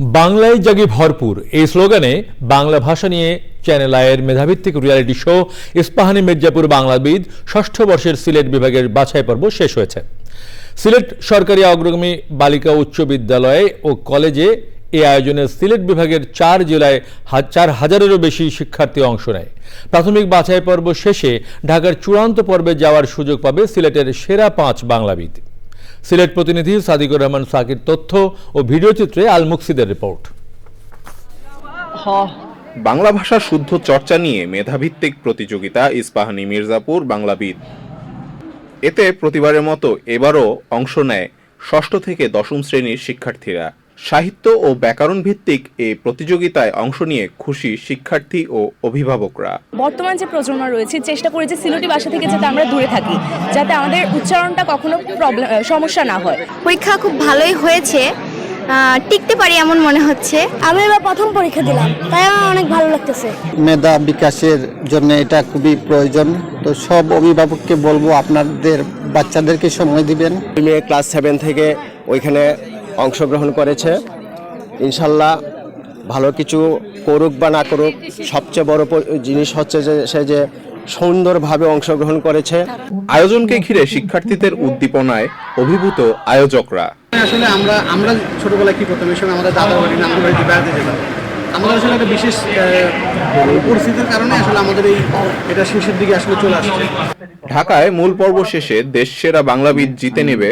বাংলায় জাগি ভরপুর। এই স্লোগানে বাংলা ভাষা নিয়ে চ্যানেল আয়ের মেধাভিত্তিক রিয়ালিটি শো ইস্পাহানি মির্জাপুর বাংলাবিদ ষষ্ঠ বর্ষের সিলেট বিভাগের বাছাই পর্ব শেষ হয়েছে। সিলেট সরকারি অগ্রগামী বালিকা উচ্চ বিদ্যালয়ে ও কলেজে এই আয়োজনে সিলেট বিভাগের চার জেলায় চার হাজারেরও বেশি শিক্ষার্থী অংশ নেয়। প্রাথমিক বাছাই পর্ব শেষে ঢাকার চূড়ান্ত পর্বে যাওয়ার সুযোগ পাবে সিলেটের সেরা পাঁচ বাংলাবিদ। সিলেট প্রতিনিধি সাদিকুর রহমান সাকির তথ্য ও ভিডিও চিত্রে আল মুকসিদের রিপোর্ট। বাংলা ভাষা শুদ্ধ চর্চা নিয়ে মেধাভিত্তিক প্রতিযোগিতা ইস্পাহানি মির্জাপুর বাংলাবিদ। এতে প্রতিবারের মতো এবারও অংশ নেয় ষষ্ঠ থেকে দশম শ্রেণির শিক্ষার্থীরা। সাহিত্য ও ব্যাকরণ ভিত্তিক এই প্রতিযোগিতায় অংশ নিয়ে খুশি শিক্ষার্থী ও অভিভাবকরা। বর্তমান যে প্রজন্ম রয়েছে চেষ্টা করি যে সিলেটি ভাষা থেকে যাতে আমরা দূরে থাকি যাতে আমাদের উচ্চারণটা কখনো প্রবলেম সমস্যা না হয়। পরীক্ষা খুব ভালোই হয়েছে। টিকতে পারি এমন মনে হচ্ছে। আমি এবার প্রথম পরীক্ষা দিলাম তাই আমার অনেক ভালো লাগতেছে। মেধা বিকাশের জন্য এটা খুবই প্রয়োজন। তো সব অভিভাবককে বলব আপনাদের বাচ্চাদেরকে সময় দিবেন। মেয়ে ক্লাস সেভেন থেকে ওইখানে অংশগ্রহণ করেছে। ইনশাল্লাহ ভালো কিছু করুক বা না করুক সবচেয়ে বড় জিনিস হচ্ছে যে সে যে সুন্দরভাবে অংশগ্রহণ করেছে। আয়োজনকে ঘিরে শিক্ষার্থীদের উদ্দীপনায় অভিভূত আয়োজকরা। আসলে আমরা আমরা ছোটবেলায় কি করতাম? এই সময় আমাদের দাদা বাড়ি নানার বাড়িতে বেড়াতে যেতাম। আমাদের আসলে একটা বিশেষ পরিস্থিতির কারণে আসলে আমাদের এই এটা শেষের দিকে আসলে চলে আসছে। ঢাকায় মূল পর্ব শেষে দেশ সেরা বাংলাবিদ জিতে নেবে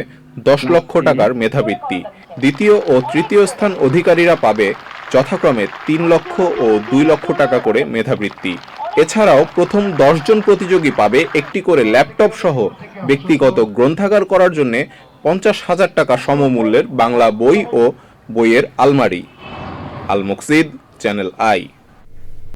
দশ লক্ষ টাকার মেধাবৃত্তি। দ্বিতীয় ও তৃতীয় স্থান অধিকারীরা পাবে যথাক্রমে তিন লক্ষ ও দুই লক্ষ টাকা করে মেধাবৃত্তি। এছাড়াও প্রথম দশজন প্রতিযোগী পাবে একটি করে ল্যাপটপ সহ ব্যক্তিগত গ্রন্থাগার করার জন্য পঞ্চাশ হাজার টাকা সমমূল্যের বাংলা বই ও বইয়ের আলমারি। Al Muksid, channel I.